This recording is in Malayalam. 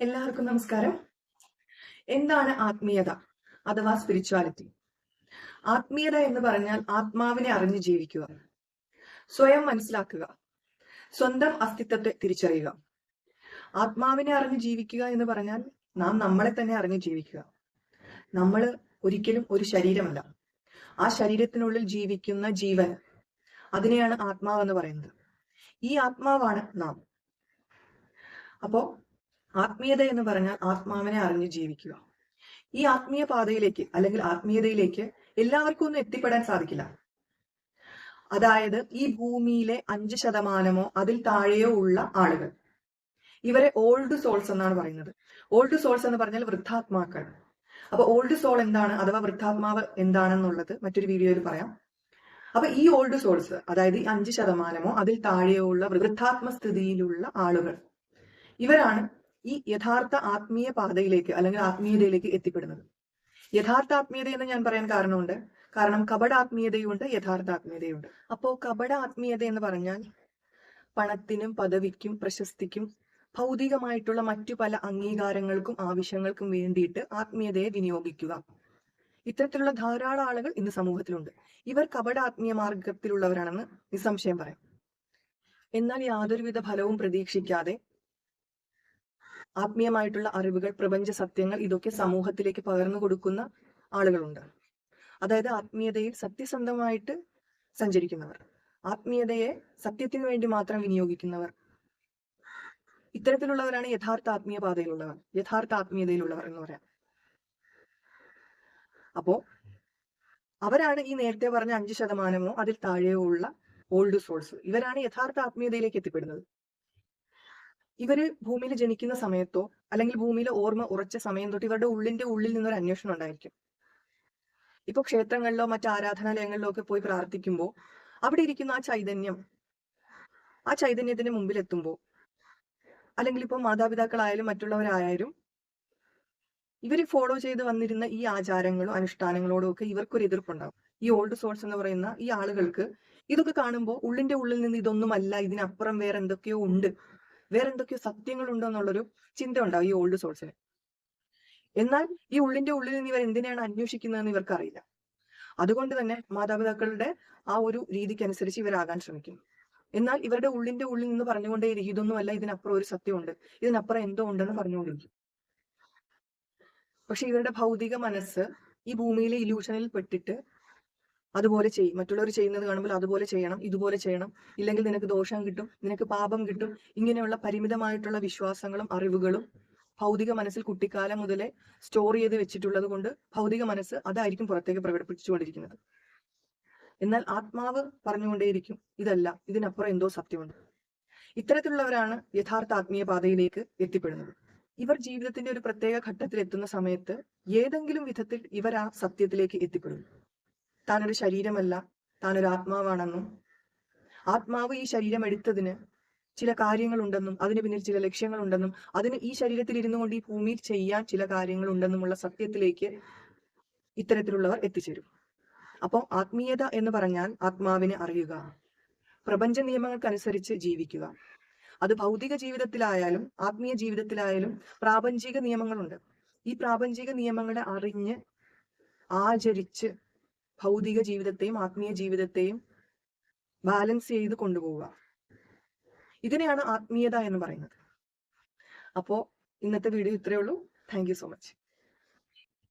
എല്ലാവർക്കും നമസ്കാരം. എന്താണ് ആത്മീയത അഥവാ സ്പിരിച്വാലിറ്റി ആത്മീയത എന്ന് പറഞ്ഞാൽ ആത്മാവിനെ അറിഞ്ഞു ജീവിക്കുക സ്വയം മനസ്സിലാക്കുക സ്വന്തം അസ്തിത്വത്തെ തിരിച്ചറിയുക. ആത്മാവിനെ അറിഞ്ഞു ജീവിക്കുക എന്ന് പറഞ്ഞാൽ നാം നമ്മളെ തന്നെ അറിഞ്ഞു ജീവിക്കുക. നമ്മൾ ഒരിക്കലും ഒരു ശരീരമല്ല. ആ ശരീരത്തിനുള്ളിൽ ജീവിക്കുന്ന ജീവൻ അതിനെയാണ് ആത്മാവെന്ന് പറയുന്നത്. ഈ ആത്മാവാണ് നാം. അപ്പോ ആത്മീയത എന്ന് പറഞ്ഞാൽ ആത്മാവിനെ അറിഞ്ഞ് ജീവിക്കുക. ഈ ആത്മീയ പാതയിലേക്ക് അല്ലെങ്കിൽ ആത്മീയതയിലേക്ക് എല്ലാവർക്കും ഒന്നും എത്തിപ്പെടാൻ സാധിക്കില്ല. അതായത് ഈ ഭൂമിയിലെ അഞ്ച് ശതമാനമോ അതിൽ താഴെയോ ഉള്ള ആളുകൾ. ഇവരെ ഓൾഡ് സോൾസ് എന്നാണ് പറയുന്നത്. ഓൾഡ് സോൾസ് എന്ന് പറഞ്ഞാൽ വൃദ്ധാത്മാക്കൾ. അപ്പൊ ഓൾഡ് സോൾ എന്താണ്? അഥവാ വൃദ്ധാത്മാവ് എന്താണെന്നുള്ളത് മറ്റൊരു വീഡിയോയിൽ പറയാം. അപ്പൊ ഈ ഓൾഡ് സോൾസ് അതായത് ഈ അഞ്ച് ശതമാനമോ അതിൽ താഴെയോ ഉള്ള വൃദ്ധാത്മ സ്ഥിതിയിലുള്ള ആളുകൾ. ഇവരാണ് ഈ യഥാർത്ഥ ആത്മീയ പാതയിലേക്ക് അല്ലെങ്കിൽ ആത്മീയതയിലേക്ക് എത്തിപ്പെടുന്നത്. യഥാർത്ഥ ആത്മീയത എന്ന് ഞാൻ പറയാൻ കാരണമുണ്ട്. കാരണം കപട ആത്മീയതയുണ്ട് യഥാർത്ഥ ആത്മീയതയുണ്ട് അപ്പോ കപട ആത്മീയത എന്ന് പറഞ്ഞാൽ പണത്തിനും പദവിക്കും പ്രശസ്തിക്കും ഭൗതികമായിട്ടുള്ള മറ്റു പല അംഗീകാരങ്ങൾക്കും ആവശ്യങ്ങൾക്കും വേണ്ടിയിട്ട് ആത്മീയതയെ വിനിയോഗിക്കുക. ഇത്തരത്തിലുള്ള ധാരാളം ആളുകൾ ഇന്ന് സമൂഹത്തിലുണ്ട്. ഇവർ കപട ആത്മീയ മാർഗത്തിലുള്ളവരാണെന്ന് നിസ്സംശയം പറയാം. എന്നാൽ യാതൊരുവിധ ഫലവും പ്രതീക്ഷിക്കാതെ ആത്മീയമായിട്ടുള്ള അറിവുകൾ പ്രപഞ്ച സത്യങ്ങൾ ഇതൊക്കെ സമൂഹത്തിലേക്ക് പകർന്നു കൊടുക്കുന്ന ആളുകളുണ്ട്. അതായത് ആത്മീയതയിൽ സത്യസന്ധമായിട്ട് സഞ്ചരിക്കുന്നവർ. ആത്മീയതയെ സത്യത്തിന് വേണ്ടി മാത്രം വിനിയോഗിക്കുന്നവർ. ഇത്തരത്തിലുള്ളവരാണ് യഥാർത്ഥ ആത്മീയ പാതയിലുള്ളവർ യഥാർത്ഥ ആത്മീയതയിലുള്ളവർ എന്ന് പറയാം. അപ്പോ അവരാണ് ഈ നേരത്തെ പറഞ്ഞ അഞ്ച് ശതമാനമോ അതിൽ താഴെയോ ഉള്ള ഓൾഡ് സോൾസ് ഇവരാണ് യഥാർത്ഥ ആത്മീയതയിലേക്ക് എത്തിപ്പെടുന്നത്. ഇവർ ഭൂമിയിൽ ജനിക്കുന്ന സമയത്തോ അല്ലെങ്കിൽ ഭൂമിയിലെ ഓർമ്മ ഉറച്ച സമയം തൊട്ട് ഇവരുടെ ഉള്ളിന്റെ ഉള്ളിൽ നിന്നൊരു അന്വേഷണം ഉണ്ടായിരിക്കും. ഇപ്പൊ ക്ഷേത്രങ്ങളിലോ മറ്റു ആരാധനാലയങ്ങളിലോ ഒക്കെ പോയി പ്രാർത്ഥിക്കുമ്പോൾ അവിടെ ഇരിക്കുന്ന ആ ചൈതന്യം ആ ചൈതന്യത്തിന് മുമ്പിൽ എത്തുമ്പോൾ അല്ലെങ്കിൽ ഇപ്പോൾ മാതാപിതാക്കളായാലും മറ്റുള്ളവരായാലും ഇവർ ഫോളോ ചെയ്ത് വന്നിരുന്ന ഈ ആചാരങ്ങളും അനുഷ്ഠാനങ്ങളോടും ഒക്കെ ഇവർക്കൊരു എതിർപ്പുണ്ടാവും. ഈ ഓൾഡ് സോഴ്സ് എന്ന് പറയുന്ന ഈ ആളുകൾക്ക് ഇതൊക്കെ കാണുമ്പോൾ ഉള്ളിന്റെ ഉള്ളിൽ നിന്ന് ഇതൊന്നുമല്ല ഇതിനപ്പുറം വേറെ എന്തൊക്കെയോ ഉണ്ട്. വേറെ എന്തൊക്കെയോ സത്യങ്ങളുണ്ടോ എന്നുള്ളൊരു ചിന്ത ഉണ്ടാവും ഈ ഓൾഡ് സോൾസിന് എന്നാൽ ഈ ഉള്ളിന്റെ ഉള്ളിൽ നിന്ന് ഇവർ എന്തിനാണ് അന്വേഷിക്കുന്നതെന്ന് ഇവർക്ക് അറിയില്ല അതുകൊണ്ട് തന്നെ മാതാപിതാക്കളുടെ ആ ഒരു രീതിക്കനുസരിച്ച് ഇവരാകാൻ ശ്രമിക്കുന്നു. എന്നാൽ ഇവരുടെ ഉള്ളിന്റെ ഉള്ളിൽ നിന്ന് പറഞ്ഞുകൊണ്ടേയിരിക്കും ഇതൊന്നുമല്ല ഇതിനപ്പുറം ഒരു സത്യമുണ്ട്. ഇതിനപ്പുറം എന്തോ ഉണ്ടെന്ന് പറഞ്ഞുകൊണ്ടിരിക്കും. പക്ഷെ ഇവരുടെ ഭൗതിക മനസ്സ് ഈ ഭൂമിയിലെ ഇലൂഷനിൽ പെട്ടിട്ട് അതുപോലെ ചെയ്യും മറ്റുള്ളവർ ചെയ്യുന്നത് കാണുമ്പോൾ അതുപോലെ ചെയ്യണം ഇതുപോലെ ചെയ്യണം. ഇല്ലെങ്കിൽ നിനക്ക് ദോഷം കിട്ടും നിനക്ക് പാപം കിട്ടും. ഇങ്ങനെയുള്ള പരിമിതമായിട്ടുള്ള വിശ്വാസങ്ങളും അറിവുകളും ഭൗതിക മനസ്സിൽ കുട്ടിക്കാലം മുതലേ സ്റ്റോർ ചെയ്ത് വെച്ചിട്ടുള്ളത് കൊണ്ട് ഭൗതിക മനസ്സ് അതായിരിക്കും പുറത്തേക്ക് പ്രകടിപ്പിച്ചുകൊണ്ടിരിക്കുന്നത്. എന്നാൽ ആത്മാവ് പറഞ്ഞുകൊണ്ടേയിരിക്കും ഇതല്ല ഇതിനപ്പുറം എന്തോ സത്യമുണ്ട്. ഇത്തരത്തിലുള്ളവരാണ് യഥാർത്ഥ ആത്മീയ പാതയിലേക്ക് എത്തിപ്പെടുന്നത്. ഇവർ ജീവിതത്തിന്റെ ഒരു പ്രത്യേക ഘട്ടത്തിൽ എത്തുന്ന സമയത്ത് ഏതെങ്കിലും വിധത്തിൽ ഇവർ ആ സത്യത്തിലേക്ക് എത്തിപ്പെടുന്നു. താനൊരു ശരീരമല്ല താനൊരു ആത്മാവാണെന്നും. ആത്മാവ് ഈ ശരീരം എടുത്തതിന് ചില കാര്യങ്ങളുണ്ടെന്നും അതിന് പിന്നിൽ ചില ലക്ഷ്യങ്ങളുണ്ടെന്നും അതിന് ഈ ശരീരത്തിൽ ഇരുന്നു കൊണ്ട് ഈ ഭൂമിയിൽ ചെയ്യാൻ ചില കാര്യങ്ങളുണ്ടെന്നുമുള്ള സത്യത്തിലേക്ക് ഇത്തരത്തിലുള്ളവർ എത്തിച്ചേരും. അപ്പോൾ ആത്മീയത എന്ന് പറഞ്ഞാൽ ആത്മാവിനെ അറിയുക പ്രപഞ്ച നിയമങ്ങൾക്കനുസരിച്ച് ജീവിക്കുക. അത് ഭൗതിക ജീവിതത്തിലായാലും ആത്മീയ ജീവിതത്തിലായാലും പ്രാപഞ്ചിക നിയമങ്ങളുണ്ട്. ഈ പ്രാപഞ്ചിക നിയമങ്ങളെ അറിഞ്ഞ് ആചരിച്ച് ഭൗതിക ജീവിതത്തെയും ആത്മീയ ജീവിതത്തെയും ബാലൻസ് ചെയ്ത് കൊണ്ടുപോവുക. ഇതിനെയാണ് ആത്മീയത എന്ന് പറയുന്നത്. അപ്പോ ഇന്നത്തെ വീഡിയോ ഇത്രയേ ഉള്ളൂ. Thank so much